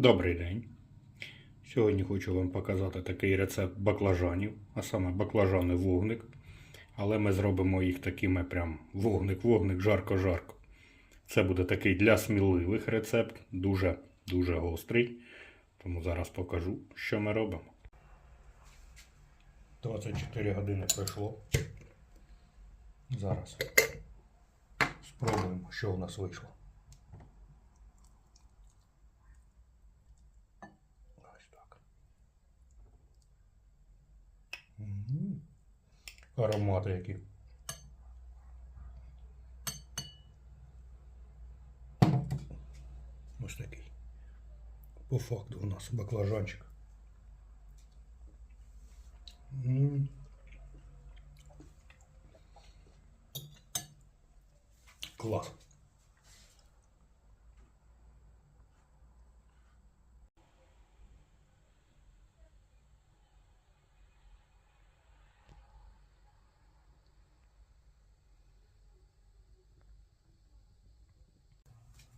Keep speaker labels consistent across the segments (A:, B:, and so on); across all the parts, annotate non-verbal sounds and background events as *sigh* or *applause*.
A: Добрий день. Сьогодні хочу вам показати такий рецепт баклажанів, а саме баклажани вогник. Але ми зробимо їх такими прям вогник-вогник, жарко-жарко. Це буде такий для сміливих рецепт, дуже-дуже гострий. Тому зараз покажу, що ми робимо. 24 години пройшло. Зараз спробуємо, що у нас вийшло. Ось так. М. Аромати які. Ось такий. По факту у нас баклажанчик. Клас.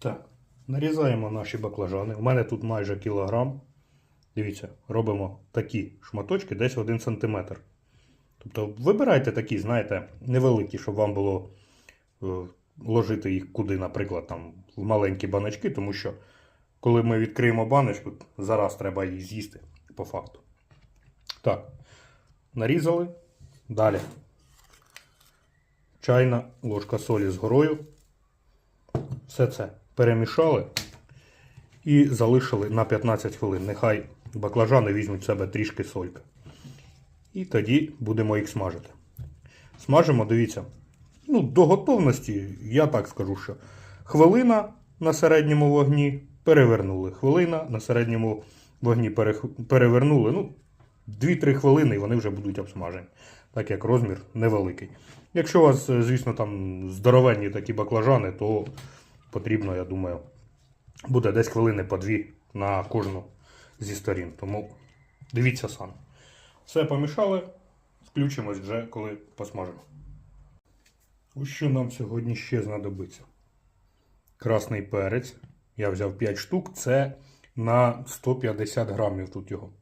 A: Так, нарізаємо наші баклажани. У мене тут майже кілограм. Дивіться, робимо такі шматочки десь 1 см. Тобто вибирайте такі, знаєте, невеликі, щоб вам було е, ложити їх куди, наприклад, там, в маленькі баночки, тому що коли ми відкриємо баночку, зараз треба її з'їсти по факту. Так, нарізали. Далі. Чайна ложка солі з горою. Все це перемішали і залишили на 15 хвилин. Нехай баклажани візьмуть в себе трішки солька. І тоді будемо їх смажити. Смажимо, дивіться. Ну, до готовності, я так скажу, що хвилина на середньому вогні перевернули. Хвилина на середньому вогні перевернули. Ну, 2-3 хвилини і вони вже будуть обсмажені. Так як розмір невеликий. Якщо у вас, е, звісно, там здоровенні такі баклажани, то потрібно, я думаю, буде десь хвилини по дві на кожну зі сторін. Тому дивіться самі. Все помішали, включимось вже, коли посмажимо. Ось що нам сьогодні ще знадобиться. Красний перець. Я взяв 5 штук, це на 150 грамів тут його.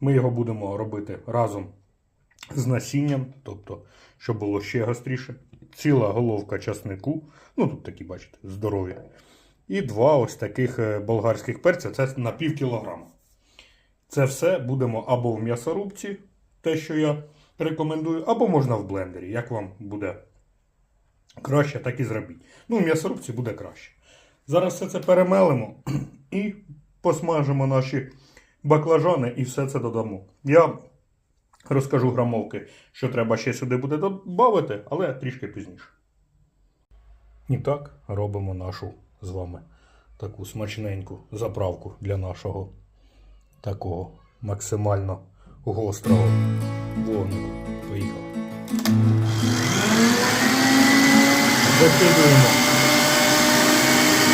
A: Ми його будемо робити разом з насінням, тобто, щоб було ще гостріше. Ціла головка часнику, ну тут такі, бачите, здорові. І два ось таких е, болгарських перця, це на пів кілограма. Це все будемо або в м'ясорубці, те, що я рекомендую, або можна в блендері, як вам буде краще, так і зробіть. Ну, в м'ясорубці буде краще. Зараз все це перемелимо *clears throat* і посмажимо наші баклажани і все це додамо. Я розкажу грамовки, що треба ще сюди буде додати, але трішки пізніше. І так робимо нашу з вами таку смачненьку заправку для нашого такого максимально гострого вогнику. Поїхали. Закидуємо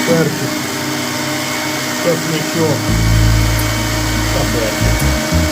A: перчик, чесничок та перчик.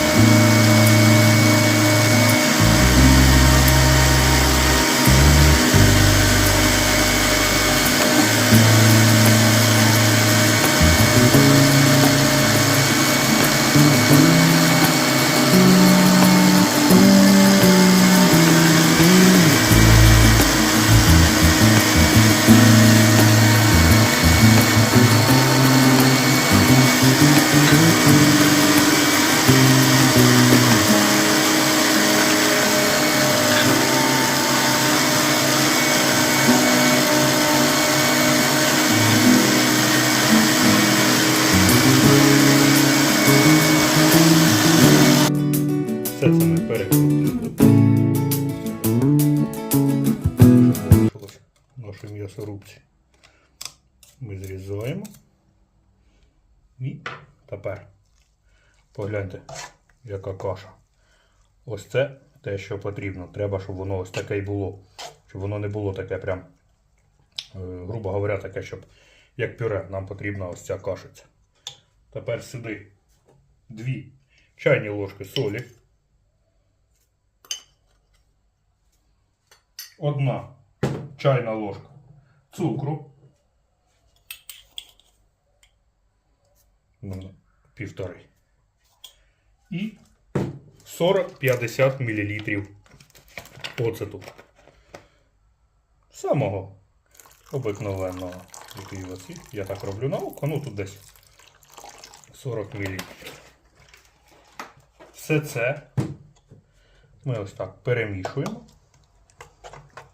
A: Тепер погляньте, яка каша. Ось це те, що потрібно. Треба, щоб воно ось таке й було. Щоб воно не було таке прям, е, грубо говоря, таке, щоб як пюре, нам потрібна ось ця кашиця. Тепер сюди дві чайні ложки солі. Одна чайна ложка цукру. Півтори. І 40-50 мл оцету. Самого у. Я так роблю на око, ну тут десь 40 мл. Все це ми ось так перемішуємо,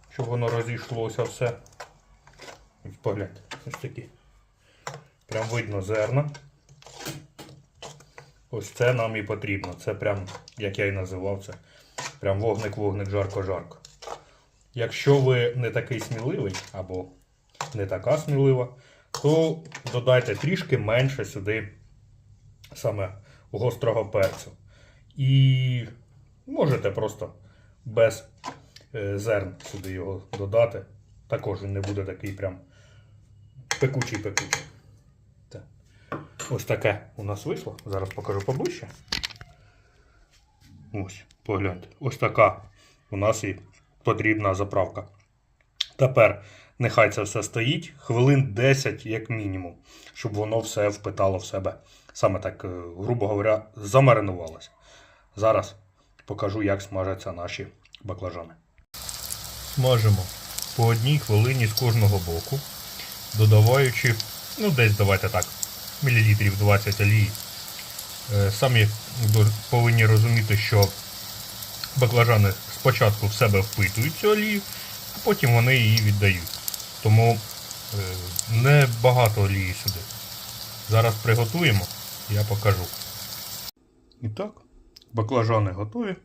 A: щоб воно розійшлося все. Погляньте, ось такі. Прям видно зерна. Ось це нам і потрібно. Це прям, як я і називав це. Прям вогник-вогник, жарко-жарко. Якщо ви не такий сміливий або не така смілива, то додайте трішки менше сюди саме гострого перцю. І можете просто без е, зерн сюди його додати. Також він не буде такий прям пекучий пекучий. Так. Ось таке у нас вийшло. Зараз покажу поближче. Ось, погляньте. Ось така у нас і потрібна заправка. Тепер нехай це все стоїть хвилин 10 як мінімум, щоб воно все впитало в себе. Саме так, е, грубо говоря, замаринувалося. Зараз покажу, як смажаться наші баклажани. Смажимо по одній хвилині з кожного боку, додаваючи, ну десь давайте так, мілілітрів 20 олії. Е, Самі повинні розуміти, що баклажани спочатку в себе впитують цю олію, а потім вони її віддають. Тому е, не багато олії сюди. Зараз приготуємо, я покажу. І так, баклажани готові.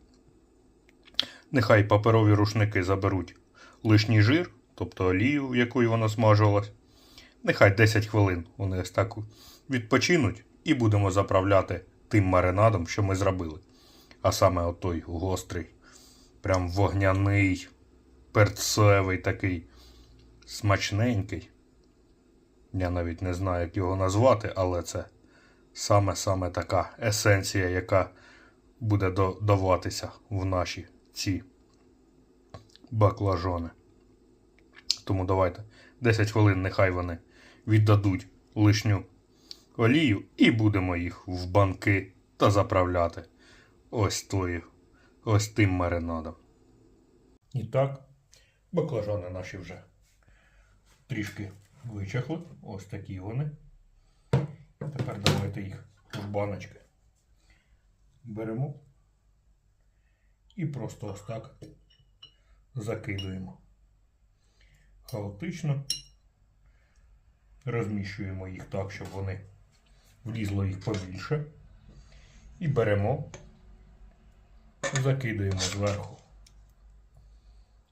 A: Нехай паперові рушники заберуть лишній жир, тобто олію, якою вона смажувалась. Нехай 10 хвилин вони ось так відпочинуть і будемо заправляти тим маринадом, що ми зробили. А саме отой гострий, прям вогняний, перцевий такий, смачненький. Я навіть не знаю, як його назвати, але це саме-саме така есенція, яка буде до- даватися в наші ці баклажани. Тому давайте 10 хвилин нехай вони віддадуть лишню олію і будемо їх в банки та заправляти ось тою, ось тим маринадом. І так, баклажани наші вже трішки вичахли. Ось такі вони. Тепер давайте їх в баночки. Беремо і просто ось так закидуємо. Хаотично розміщуємо їх так, щоб вони влізло їх побільше. І беремо, закидуємо зверху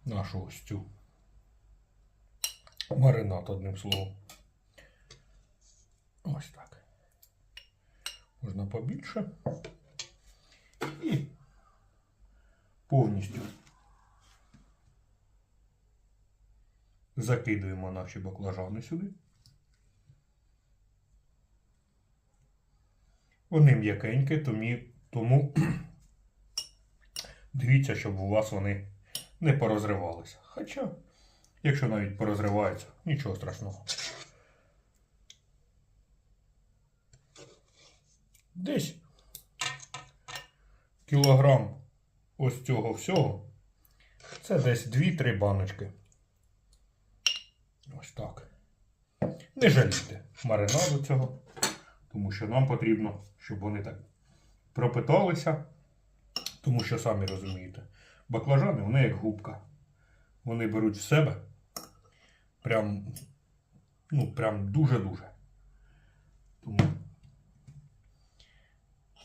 A: нашу ось цю маринад, одним словом. Ось так. Можна побільше. І повністю закидуємо наші баклажани сюди. Вони м'якенькі, тому, *clears throat* дивіться, щоб у вас вони не порозривалися. Хоча, якщо навіть порозриваються, нічого страшного. Десь кілограм ось цього всього. Це десь 2-3 баночки. Ось так. Не жалійте маринаду цього, тому що нам потрібно, щоб вони так пропиталися. Тому що самі розумієте, баклажани вони як губка. Вони беруть в себе прям, ну, прям дуже-дуже. Тому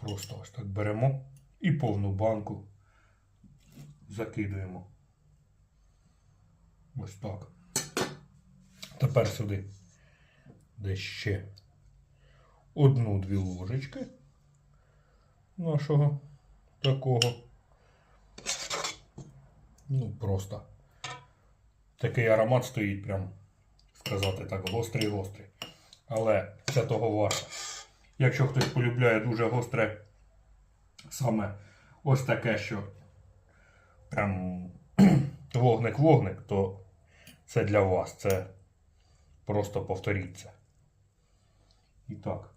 A: просто ось так беремо і повну банку закидуємо. Ось так. Тепер сюди десь ще одну-дві ложечки нашого такого. Ну, просто такий аромат стоїть, прям сказати так, гострий-гострий. Але це того варто. Якщо хтось полюбляє дуже гостре, саме ось таке, що прям *clears throat* вогник-вогник, то це для вас. Це просто повторіть це. І так.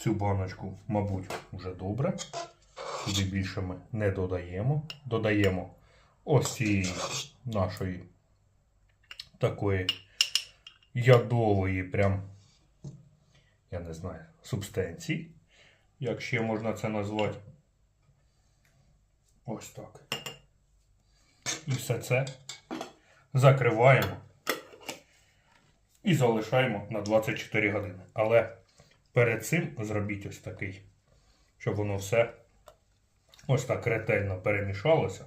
A: Цю баночку, мабуть, вже добре. Сюди більше ми не додаємо. Додаємо ось цієї нашої такої ядової, прям, я не знаю, субстанції, як ще можна це назвати. Ось так. І все це закриваємо і залишаємо на 24 години. Але перед цим зробіть ось такий, щоб воно все ось так ретельно перемішалося.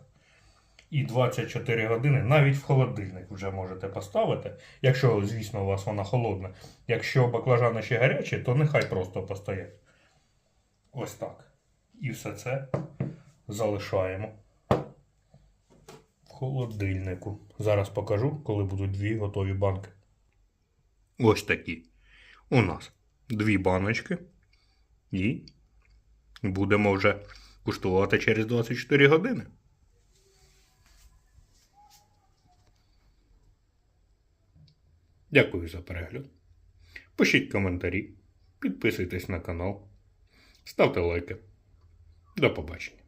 A: І 24 години навіть в холодильник вже можете поставити. Якщо, звісно, у вас вона холодна. Якщо баклажани ще гарячі, то нехай просто постоять. Ось так. І все це залишаємо в холодильнику. Зараз покажу, коли будуть дві готові банки. Ось такі. У нас дві баночки. І будемо вже куштувати через 24 години. Дякую за перегляд. Пишіть коментарі, підписуйтесь на канал, ставте лайки. До побачення.